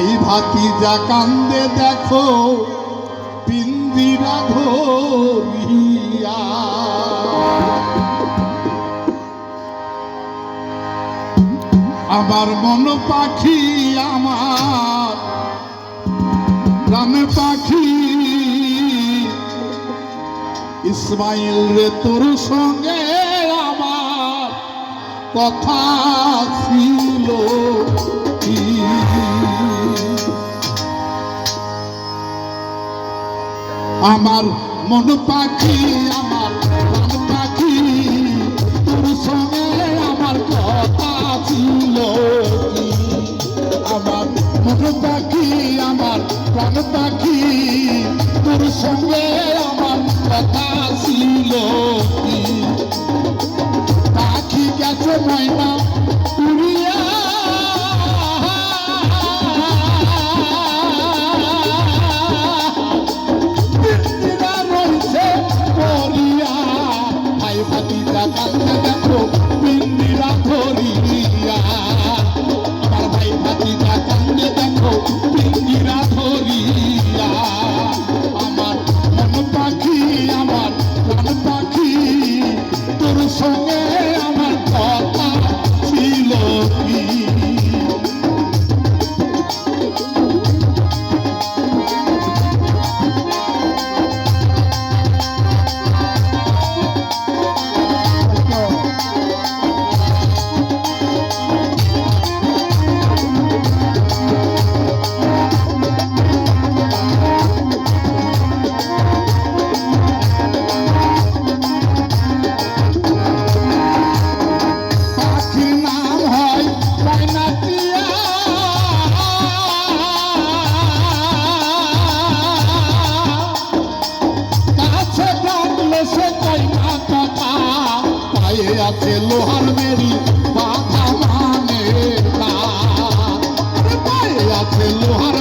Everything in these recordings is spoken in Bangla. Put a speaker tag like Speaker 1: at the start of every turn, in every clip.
Speaker 1: ভাই ভাতি যা কান্দে দেখো পিন্দিরা ধরিয়া আমার মন পাখি আমার গ্রামে পাখি। ইসমাইল রে তোর সঙ্গে আমার কথা ছিল। আমার মনপাখি আমার Thank you. গায়ে আছে লোহার মেরি বাধা মানে না। গায়ে আছে লোহার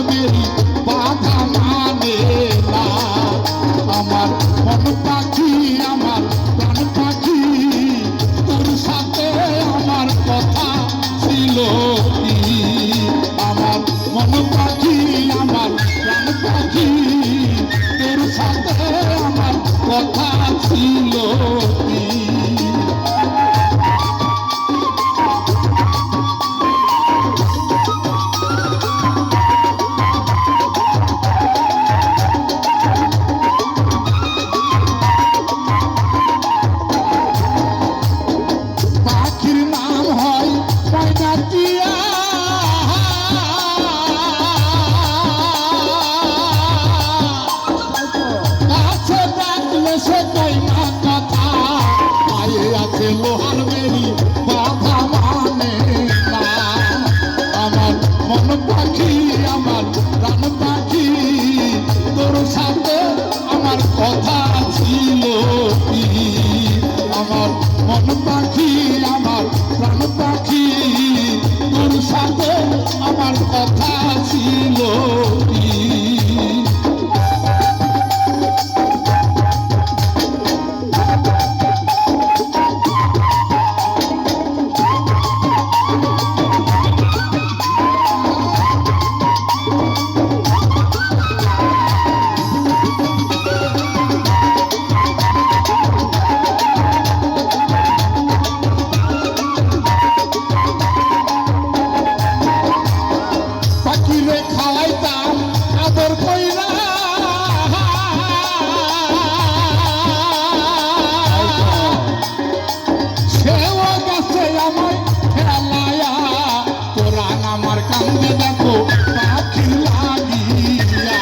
Speaker 1: もっ আমার কান্দে দেখো পাখি লাগিয়া।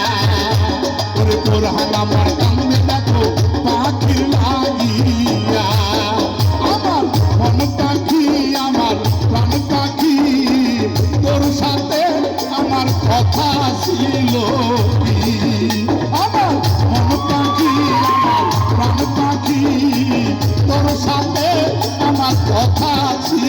Speaker 1: দেখো পাখি লাগিয়া। আমার মন পাখি, আমার প্রাণ সাথে আমার কথা ছিল আমার মন পাখি আমার সাথে আমার কথা ছিল।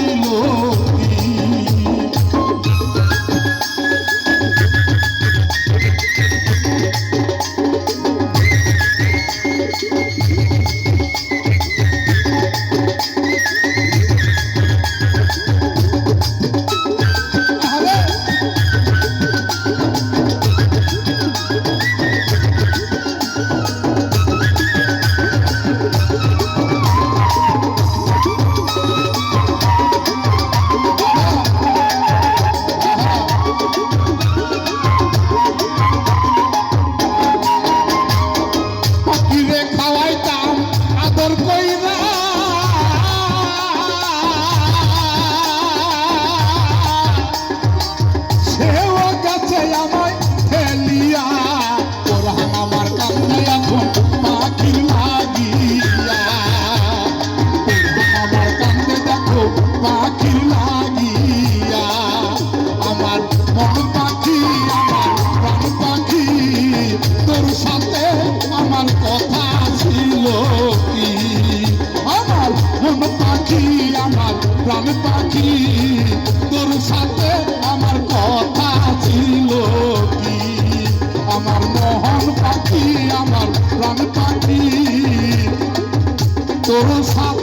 Speaker 1: প্রাণ পাখি, তোর সাথে আমার কথা ছিল কি? আমার মোহন পাখি, আমার প্রাণ পাখি, তোর সাথে